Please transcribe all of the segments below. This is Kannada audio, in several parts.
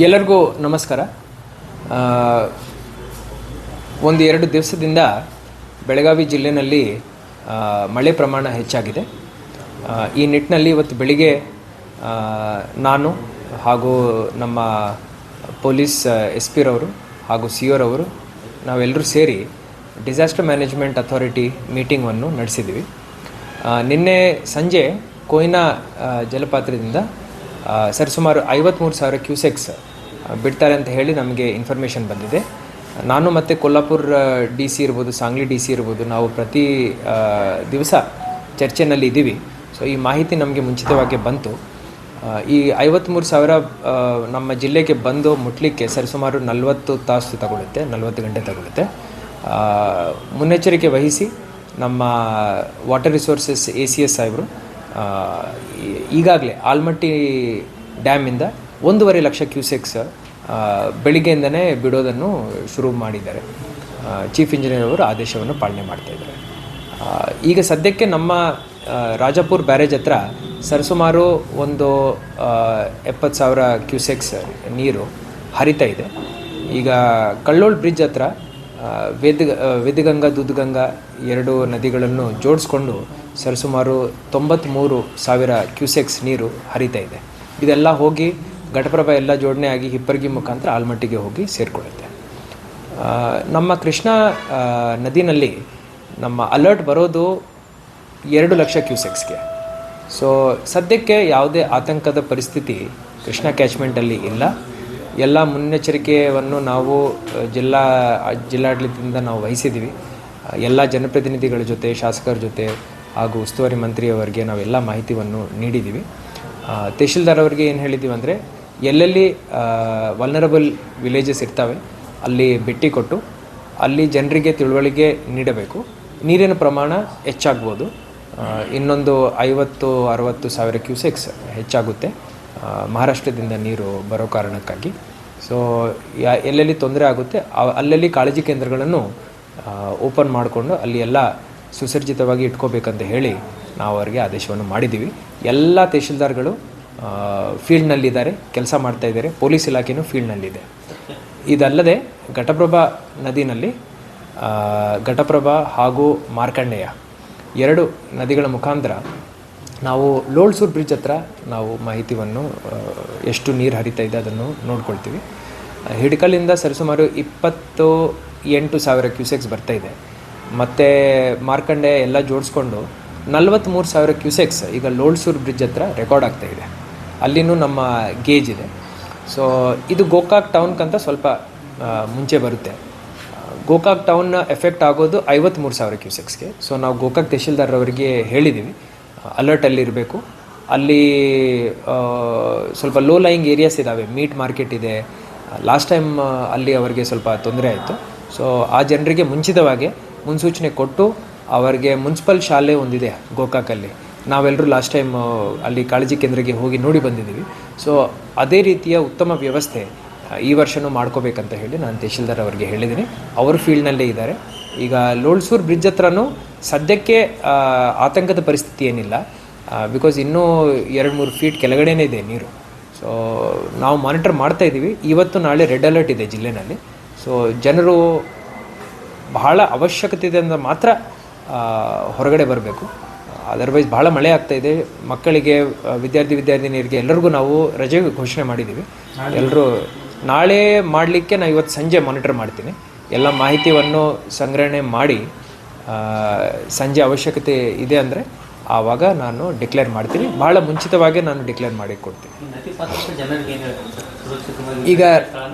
ಎಲ್ಲರಿಗೂ ನಮಸ್ಕಾರ. ಒಂದು ಎರಡು ದಿವಸದಿಂದ ಬೆಳಗಾವಿ ಜಿಲ್ಲೆಯಲ್ಲಿ ಮಳೆ ಪ್ರಮಾಣ ಹೆಚ್ಚಾಗಿದೆ. ಈ ನಿಟ್ಟಿನಲ್ಲಿ ಇವತ್ತು ಬೆಳಿಗ್ಗೆ ನಾನು ಹಾಗೂ ನಮ್ಮ ಪೊಲೀಸ್ ಎಸ್ ಪಿರವರು ಹಾಗೂ ಸಿ ರವರು ನಾವೆಲ್ಲರೂ ಸೇರಿ ಡಿಸಾಸ್ಟರ್ ಮ್ಯಾನೇಜ್ಮೆಂಟ್ ಅಥಾರಿಟಿ ಮೀಟಿಂಗನ್ನು ನಡೆಸಿದ್ವಿ ನಿನ್ನೆ ಸಂಜೆ ಕೊಯ್ನಾ ಆ, ಜಲಪಾತದಿಂದ ಸುಮಾರು ಐವತ್ಮೂರು ಸಾವಿರ ಕ್ಯೂಸೆಕ್ಸ್ ಬಿಡ್ತಾರೆ ಅಂತ ಹೇಳಿ ನಮಗೆ ಇನ್ಫಾರ್ಮೇಷನ್ ಬಂದಿದೆ. ನಾನು ಮತ್ತು ಕೊಲ್ಲಾಪುರ ಡಿ ಸಿ ಇರ್ಬೋದು, ಸಾಂಗ್ಲಿ ಡಿ ಸಿ ಇರ್ಬೋದು, ನಾವು ಪ್ರತಿ ದಿವಸ ಚರ್ಚೆನಲ್ಲಿ ಇದ್ದೀವಿ ಸೊ ಈ ಮಾಹಿತಿ ನಮಗೆ ಮುಂಚಿತವಾಗಿ ಬಂತು. ಈ ಐವತ್ತ್ಮೂರು ಸಾವಿರ ನಮ್ಮ ಜಿಲ್ಲೆಗೆ ಬಂದು ಮುಟ್ಲಿಕ್ಕೆ ಸರಿಸುಮಾರು ನಲವತ್ತು ತಾಸು ತಗೊಳುತ್ತೆ, ನಲವತ್ತು ಗಂಟೆ ತಗೊಳುತ್ತೆ. ಮುನ್ನೆಚ್ಚರಿಕೆ ವಹಿಸಿ ನಮ್ಮ water resources A C S ಸಾಹೇಬರು ಈಗಾಗಲೇ ಆಲ್ಮಟ್ಟಿ ಡ್ಯಾಮಿಂದ ಒಂದೂವರೆ ಲಕ್ಷ ಕ್ಯೂಸೆಕ್ಸ್ ಬೆಳಿಗ್ಗೆಯಿಂದನೇ ಬಿಡೋದನ್ನು ಶುರು ಮಾಡಿದ್ದಾರೆ. ಚೀಫ್ ಇಂಜಿನಿಯರ್ ಅವರು ಆದೇಶವನ್ನು ಪಾಲನೆ ಮಾಡ್ತಾ ಇದ್ದಾರೆ. ಈಗ ಸದ್ಯಕ್ಕೆ ನಮ್ಮ ರಾಜಾಪುರ್ ಬ್ಯಾರೇಜ್ ಹತ್ರ ಸರಿಸುಮಾರು ಒಂದು ಎಪ್ಪತ್ತು ಸಾವಿರ ಕ್ಯೂಸೆಕ್ಸ್ ನೀರು ಹರಿತಾ ಇದೆ. ಈಗ ಕಳ್ಳೋಳ್ ಬ್ರಿಡ್ಜ್ ಹತ್ರ ವೇದ ವೇದಗಂಗಾ, ದೂದ್ಗಂಗಾ ಎರಡು ನದಿಗಳನ್ನು ಜೋಡಿಸ್ಕೊಂಡು ಸರಿಸುಮಾರು ತೊಂಬತ್ತ್ಮೂರು ಸಾವಿರ ಕ್ಯೂಸೆಕ್ಸ್ ನೀರು ಹರಿತಾ ಇದೆ. ಇದೆಲ್ಲ ಹೋಗಿ ಘಟಪ್ರಭಾ ಎಲ್ಲ ಜೋಡಣೆ ಆಗಿ ಹಿಪ್ಪರ್ಗಿ ಮುಖಾಂತರ ಆಲ್ಮಟ್ಟಿಗೆ ಹೋಗಿ ಸೇರಿಕೊಳ್ಳುತ್ತೆ. ನಮ್ಮ ಕೃಷ್ಣಾ ನದಿನಲ್ಲಿ ನಮ್ಮ ಅಲರ್ಟ್ ಬರೋದು ಎರಡು ಲಕ್ಷ ಕ್ಯೂಸೆಕ್ಸ್ಗೆ. ಸೊ ಸದ್ಯಕ್ಕೆ ಯಾವುದೇ ಆತಂಕದ ಪರಿಸ್ಥಿತಿ ಕೃಷ್ಣಾ ಕ್ಯಾಚ್ಮೆಂಟಲ್ಲಿ ಇಲ್ಲ. ಎಲ್ಲ ಮುನ್ನೆಚ್ಚರಿಕೆಯನ್ನು ನಾವು ಜಿಲ್ಲಾ ಜಿಲ್ಲಾಡಳಿತದಿಂದ ನಾವು ವಹಿಸಿದ್ದೀವಿ. ಎಲ್ಲ ಜನಪ್ರತಿನಿಧಿಗಳ ಜೊತೆ, ಶಾಸಕರ ಜೊತೆ ಹಾಗೂ ಉಸ್ತುವಾರಿ ಮಂತ್ರಿಯವರಿಗೆ ನಾವೆಲ್ಲ ಮಾಹಿತಿಯನ್ನು ನೀಡಿದ್ದೀವಿ. ತಹಶೀಲ್ದಾರ್ ಅವರಿಗೆ ಏನು ಹೇಳಿದ್ದೀವಿ ಅಂದರೆ, ಎಲ್ಲೆಲ್ಲಿ ವಲ್ನರಬಲ್ ವಿಲೇಜಸ್ ಇರ್ತವೆ, ಅಲ್ಲಿ ಭೇಟಿ ಕೊಟ್ಟು, ಅಲ್ಲಿ ಜನರಿಗೆ ತಿಳುವಳಿಕೆ ನೀಡಬೇಕು. ನೀರಿನ ಪ್ರಮಾಣ ಹೆಚ್ಚಾಗ್ಬೋದು. ಇನ್ನೊಂದು ಐವತ್ತು, ಅರವತ್ತು ಸಾವಿರ ಕ್ಯೂಸೆಕ್ಸ್ ಹೆಚ್ಚಾಗುತ್ತೆ. ಮಹಾರಾಷ್ಟ್ರದಿಂದ ನೀರು ಬರೋ ಕಾರಣಕ್ಕಾಗಿ. ಸೊ ಎಲ್ಲೆಲ್ಲಿ ತೊಂದರೆ ಆಗುತ್ತೆ ಅಲ್ಲೆಲ್ಲಿ ಕಾಳಜಿ ಕೇಂದ್ರಗಳನ್ನು ಓಪನ್ ಮಾಡಿಕೊಂಡು ಅಲ್ಲಿ ಎಲ್ಲ ಸುಸರ್ಜಿತವಾಗಿ ಇಟ್ಕೋಬೇಕಂತ ಹೇಳಿ ನಾವು ಅವರಿಗೆ ಆದೇಶವನ್ನು ಮಾಡಿದ್ದೀವಿ. ಎಲ್ಲ ತಹಶೀಲ್ದಾರ್ಗಳು ಫೀಲ್ಡ್ನಲ್ಲಿದ್ದಾರೆ, ಕೆಲಸ ಮಾಡ್ತಾ ಇದ್ದಾರೆ. ಪೊಲೀಸ್ ಇಲಾಖೆಯೂ ಫೀಲ್ಡ್ನಲ್ಲಿದೆ. ಇದಲ್ಲದೆ ಘಟಪ್ರಭಾ ನದಿನಲ್ಲಿ ಘಟಪ್ರಭಾ ಹಾಗೂ ಮಾರ್ಕಂಡೇಯ ಎರಡು ನದಿಗಳ ಮುಖಾಂತರ ನಾವು ಲೋಳ್ಸೂರ್ ಬ್ರಿಡ್ಜ್ ಹತ್ರ ನಾವು ಮಾಹಿತಿಯನ್ನು ಎಷ್ಟು ನೀರು ಹರಿತಾ ಇದೆ ಅದನ್ನು ನೋಡ್ಕೊಳ್ತೀವಿ. ಹಿಡ್ಕಲ್ಲಿಂದ ಸರಿಸುಮಾರು ಇಪ್ಪತ್ತು ಎಂಟು ಸಾವಿರ ಕ್ಯೂಸೆಕ್ಸ್ ಬರ್ತಾ ಇದೆ. ಮತ್ತು ಮಾರ್ಕಂಡೆ ಎಲ್ಲ ಜೋಡಿಸ್ಕೊಂಡು ನಲ್ವತ್ತ್ಮೂರು ಸಾವಿರ ಕ್ಯೂಸೆಕ್ಸ್ ಈಗ ಲೋಳ್ಸೂರ್ ಬ್ರಿಡ್ಜ್ ಹತ್ರ ರೆಕಾರ್ಡ್ ಆಗ್ತಾ ಇದೆ. ಅಲ್ಲಿನೂ ನಮ್ಮ ಗೇಜ್ ಇದೆ. ಸೊ ಇದು ಗೋಕಾಕ್ ಟೌನ್ಕಂತ ಸ್ವಲ್ಪ ಮುಂಚೆ ಬರುತ್ತೆ. ಗೋಕಾಕ್ ಟೌನ್ ಎಫೆಕ್ಟ್ ಆಗೋದು ಐವತ್ತ್ಮೂರು ಸಾವಿರ ಕ್ಯೂಸೆಕ್ಸ್ಗೆ. ಸೊ ನಾವು ಗೋಕಾಕ್ ತಹಶೀಲ್ದಾರ್ ಅವರಿಗೆ ಹೇಳಿದ್ದೀವಿ ಅಲರ್ಟಲ್ಲಿರಬೇಕು ಅಲ್ಲಿ ಸ್ವಲ್ಪ ಲೋ ಲೈಯಿಂಗ್ ಏರಿಯಾಸ್ ಇದ್ದಾವೆ ಮೀಟ್ ಮಾರ್ಕೆಟ್ ಇದೆ. ಲಾಸ್ಟ್ ಟೈಮ್ ಅಲ್ಲಿ ಅವರಿಗೆ ಸ್ವಲ್ಪ ತೊಂದರೆ ಆಯಿತು. ಸೊ ಆ ಜನರಿಗೆ ಮುಂಚಿತವಾಗಿ ಮುನ್ಸೂಚನೆ ಕೊಟ್ಟು ಅವರಿಗೆ ಮುನ್ಸಿಪಲ್ ಶಾಲೆ ಒಂದಿದೆ ಗೋಕಾಕಲ್ಲಿ. ನಾವೆಲ್ಲರೂ ಲಾಸ್ಟ್ ಟೈಮ್ ಅಲ್ಲಿ ಕಾಳಜಿ ಕೇಂದ್ರಕ್ಕೆ ಹೋಗಿ ನೋಡಿ ಬಂದಿದ್ದೀವಿ. ಸೊ ಅದೇ ರೀತಿಯ ಉತ್ತಮ ವ್ಯವಸ್ಥೆ ಈ ವರ್ಷನೂ ಮಾಡ್ಕೋಬೇಕಂತ ಹೇಳಿ ನಾನು ತಹಶೀಲ್ದಾರ್ ಅವರಿಗೆ ಹೇಳಿದ್ದೀನಿ. ಅವರು ಫೀಲ್ಡ್ನಲ್ಲೇ ಇದ್ದಾರೆ. ಈಗ ಲೋಳ್ಸೂರ್ ಬ್ರಿಡ್ಜ್ ಹತ್ರನೂ ಸದ್ಯಕ್ಕೆ ಆತಂಕದ ಪರಿಸ್ಥಿತಿ ಏನಿಲ್ಲ. ಬಿಕಾಸ್ ಇನ್ನೂ ಎರಡು ಮೂರು ಫೀಟ್ ಕೆಳಗಡೆನೇ ಇದೆ ನೀರು. ಸೊ ನಾವು ಮಾನಿಟರ್ ಮಾಡ್ತಾ ಇದ್ದೀವಿ. ಇವತ್ತು ನಾಳೆ ರೆಡ್ ಅಲರ್ಟ್ ಇದೆ ಜಿಲ್ಲೆನಲ್ಲಿ. ಸೊ ಜನರು ಬಹಳ ಅವಶ್ಯಕತೆ ಇದೆ ಅಂದರೆ ಮಾತ್ರ ಹೊರಗಡೆ ಬರಬೇಕು. ಅದರ್ವೈಸ್ ಭಾಳ ಮಳೆ ಆಗ್ತಾ ಇದೆ. ಮಕ್ಕಳಿಗೆ ವಿದ್ಯಾರ್ಥಿ ವಿದ್ಯಾರ್ಥಿನಿಯರಿಗೆ ಎಲ್ಲರಿಗೂ ನಾವು ರಜೆ ಘೋಷಣೆ ಮಾಡಿದ್ದೀವಿ. ಎಲ್ಲರೂ ನಾಳೆ ಮಾಡಲಿಕ್ಕೆ ನಾನು ಇವತ್ತು ಸಂಜೆ ಮಾನಿಟರ್ ಮಾಡ್ತೀನಿ. ಎಲ್ಲ ಮಾಹಿತಿಯನ್ನು ಸಂಗ್ರಹಣೆ ಮಾಡಿ ಸಂಜೆ ಅವಶ್ಯಕತೆ ಇದೆ ಅಂದರೆ ಆವಾಗ ನಾನು ಡಿಕ್ಲೇರ್ ಮಾಡ್ತೀನಿ. ಭಾಳ ಮುಂಚಿತವಾಗಿ ನಾನು ಡಿಕ್ಲೇರ್ ಮಾಡಿ ಕೊಡ್ತೀನಿ. ಈಗ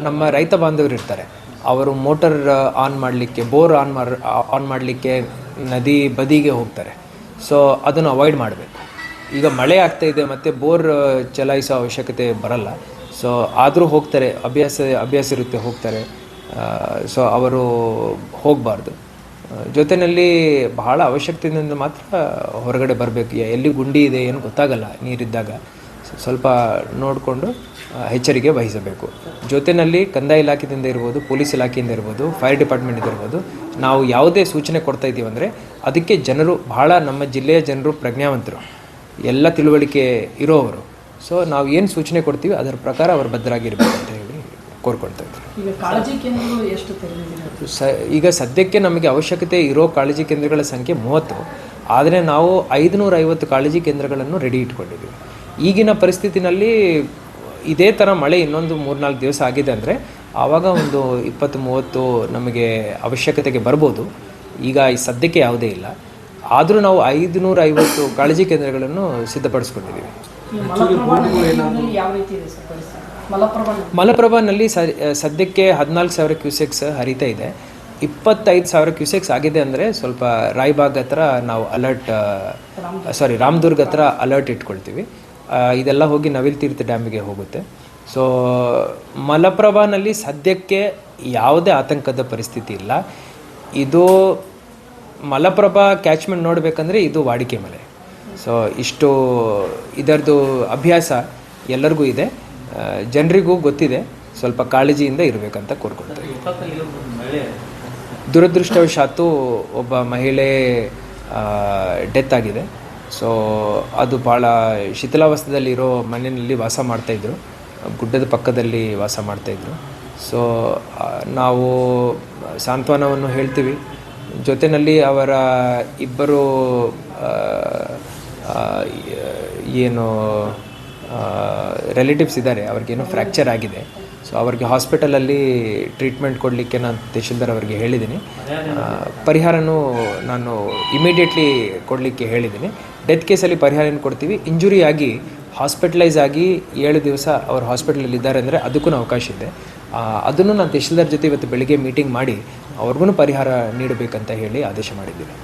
ನಮ್ಮ ರೈತ ಬಾಂಧವರು ಇರ್ತಾರೆ. ಅವರು ಮೋಟರ್ ಆನ್ ಮಾಡಲಿಕ್ಕೆ ಬೋರ್ ಆನ್ ಮಾಡಿ ಆನ್ ಮಾಡಲಿಕ್ಕೆ ನದಿ ಬದಿಗೆ ಹೋಗ್ತಾರೆ. ಸೊ ಅದನ್ನು ಅವಾಯ್ಡ್ ಮಾಡಬೇಕು. ಈಗ ಮಳೆ ಆಗ್ತಾ ಇದೆ ಮತ್ತು ಬೋರ್ ಚಲಾಯಿಸೋ ಅವಶ್ಯಕತೆ ಬರಲ್ಲ. ಸೊ ಆದರೂ ಹೋಗ್ತಾರೆ, ಅಭ್ಯಾಸ ಅಭ್ಯಾಸ ಇರುತ್ತೆ, ಹೋಗ್ತಾರೆ. ಸೊ ಅವರು ಹೋಗಬಾರ್ದು. ಜೊತೆಯಲ್ಲಿ ಬಹಳ ಅವಶ್ಯಕತೆಯಿಂದ ಮಾತ್ರ ಹೊರಗಡೆ ಬರಬೇಕು. ಎಲ್ಲಿ ಗುಂಡಿ ಇದೆ ಏನು ಗೊತ್ತಾಗಲ್ಲ ನೀರಿದ್ದಾಗ. ಸ್ವಲ್ಪ ನೋಡಿಕೊಂಡು ಎಚ್ಚರಿಕೆ ವಹಿಸಬೇಕು. ಜೊತೆಯಲ್ಲಿ ಕಂದಾಯ ಇಲಾಖೆಯಿಂದ ಇರ್ಬೋದು ಪೊಲೀಸ್ ಇಲಾಖೆಯಿಂದ ಇರ್ಬೋದು ಫೈರ್ ಡಿಪಾರ್ಟ್ಮೆಂಟ್ ಇರ್ಬೋದು ನಾವು ಯಾವುದೇ ಸೂಚನೆ ಕೊಡ್ತಾ ಇದ್ದೀವಿ ಅಂದರೆ ಅದಕ್ಕೆ ಜನರು ಬಹಳ ನಮ್ಮ ಜಿಲ್ಲೆಯ ಜನರು ಪ್ರಜ್ಞಾವಂತರು. ಎಲ್ಲ ತಿಳುವಳಿಕೆ ಇರೋವರು. ಸೊ ನಾವು ಏನು ಸೂಚನೆ ಕೊಡ್ತೀವಿ ಅದರ ಪ್ರಕಾರ ಅವರು ಭದ್ರಾಗಿರ್ಬೇಕು ಅಂತ ಹೇಳಿ ಕೋರ್ಕೊಳ್ತಾ ಇದ್ದೀವಿ ಸ ಈಗ ಸದ್ಯಕ್ಕೆ ನಮಗೆ ಅವಶ್ಯಕತೆ ಇರೋ ಕಾಳಜಿ ಕೇಂದ್ರಗಳ ಸಂಖ್ಯೆ ಮೂವತ್ತು. ಆದರೆ ನಾವು ಐದುನೂರ ಐವತ್ತು ಕಾಳಜಿ ಕೇಂದ್ರಗಳನ್ನು ರೆಡಿ ಇಟ್ಕೊಂಡಿದ್ದೀವಿ. ಈಗಿನ ಪರಿಸ್ಥಿತಿನಲ್ಲಿ ಇದೇ ಥರ ಮಳೆ ಇನ್ನೊಂದು ಮೂರ್ನಾಲ್ಕು ದಿವಸ ಆಗಿದೆ ಅಂದರೆ ಆವಾಗ ಒಂದು ಇಪ್ಪತ್ತು ಮೂವತ್ತು ನಮಗೆ ಅವಶ್ಯಕತೆಗೆ ಬರ್ಬೋದು. ಈಗ ಈ ಸದ್ಯಕ್ಕೆ ಯಾವುದೇ ಇಲ್ಲ. ಆದರೂ ನಾವು ಐದುನೂರ ಐವತ್ತು ಕಾಳಜಿ ಕೇಂದ್ರಗಳನ್ನು ಸಿದ್ಧಪಡಿಸ್ಕೊಂಡಿದ್ದೀವಿ. ಮಲಪ್ರಭಾನಲ್ಲಿ ಸದ್ಯಕ್ಕೆ ಹದಿನಾಲ್ಕು ಸಾವಿರ ಕ್ಯೂಸೆಕ್ಸ್ ಹರಿತಾ ಇದೆ. ಇಪ್ಪತ್ತೈದು ಸಾವಿರ ಕ್ಯೂಸೆಕ್ಸ್ ಆಗಿದೆ ಅಂದರೆ ಸ್ವಲ್ಪ ರಾಯ್ಬಾಗ್ ಹತ್ರ ನಾವು ಅಲರ್ಟ್ ಸಾರಿ ರಾಮದುರ್ಗ್ ಹತ್ರ ಅಲರ್ಟ್ ಇಟ್ಕೊಳ್ತೀವಿ. ಇದೆಲ್ಲ ಹೋಗಿ ನವಿಲ್ ತೀರ್ಥ ಡ್ಯಾಮಿಗೆ ಹೋಗುತ್ತೆ. ಸೊ ಮಲಪ್ರಭಾನಲ್ಲಿ ಸದ್ಯಕ್ಕೆ ಯಾವುದೇ ಆತಂಕದ ಪರಿಸ್ಥಿತಿ ಇಲ್ಲ. ಇದು ಮಲಪ್ರಭಾ ಕ್ಯಾಚ್ಮೆಂಟ್ ನೋಡಬೇಕಂದ್ರೆ ಇದು ವಾಡಿಕೆ ಮಲೆ. ಸೊ ಇಷ್ಟು ಇದರದ್ದು ಅಭ್ಯಾಸ ಎಲ್ಲರಿಗೂ ಇದೆ. ಜನರಿಗೂ ಗೊತ್ತಿದೆ. ಸ್ವಲ್ಪ ಕಾಳಜಿಯಿಂದ ಇರಬೇಕಂತ ಕೋರ್ಕೊಳ್ತಾರೆ ದುರದೃಷ್ಟವಶಾತ್ತು ಒಬ್ಬ ಮಹಿಳೆ ಡೆತ್ ಆಗಿದೆ. ಸೊ ಅದು ಭಾಳ ಶಿಥಿಲಾವಸ್ಥೆಯಲ್ಲಿರೋ ಮನೆಯಲ್ಲಿ ವಾಸ ಮಾಡ್ತಾಯಿದ್ರು ಗುಡ್ಡದ ಪಕ್ಕದಲ್ಲಿ ವಾಸ ಮಾಡ್ತಾಯಿದ್ರು ಸೊ ನಾವು ಸಾಂತ್ವನವನ್ನು ಹೇಳ್ತೀವಿ. ಜೊತೆಯಲ್ಲಿ ಅವರ ಇಬ್ಬರು ಏನು ರಿಲೇಟಿವ್ಸ್ ಇದ್ದಾರೆ. ಅವ್ರಿಗೇನೋ ಫ್ರ್ಯಾಕ್ಚರ್ ಆಗಿದೆ. ಸೊ ಅವ್ರಿಗೆ ಹಾಸ್ಪಿಟಲಲ್ಲಿ ಟ್ರೀಟ್ಮೆಂಟ್ ಕೊಡಲಿಕ್ಕೆ ನಾನು ತಹಶೀಲ್ದಾರ್ ಅವರಿಗೆ ಹೇಳಿದ್ದೀನಿ. ಪರಿಹಾರನೂ ನಾನು ಇಮಿಡಿಯೇಟ್ಲಿ ಕೊಡಲಿಕ್ಕೆ ಹೇಳಿದ್ದೀನಿ. ಡೆತ್ ಕೇಸಲ್ಲಿ ಪರಿಹಾರ ಏನು ಕೊಡ್ತೀವಿ? ಇಂಜುರಿ ಆಗಿ ಹಾಸ್ಪಿಟಲೈಸ್ ಆಗಿ ಏಳು ದಿವಸ ಅವ್ರು ಹಾಸ್ಪಿಟಲಲ್ಲಿ ಇದ್ದಾರೆ ಅಂದರೆ ಅದಕ್ಕೂ ಅವಕಾಶ ಇದೆ. ಅದನ್ನು ನಾನು ತಹಶೀಲ್ದಾರ್ ಜೊತೆ ಇವತ್ತು ಬೆಳಿಗ್ಗೆ ಮೀಟಿಂಗ್ ಮಾಡಿ ಅವ್ರಿಗೂ ಪರಿಹಾರ ನೀಡಬೇಕಂತ ಹೇಳಿ ಆದೇಶ ಮಾಡಿದ್ದೀನಿ.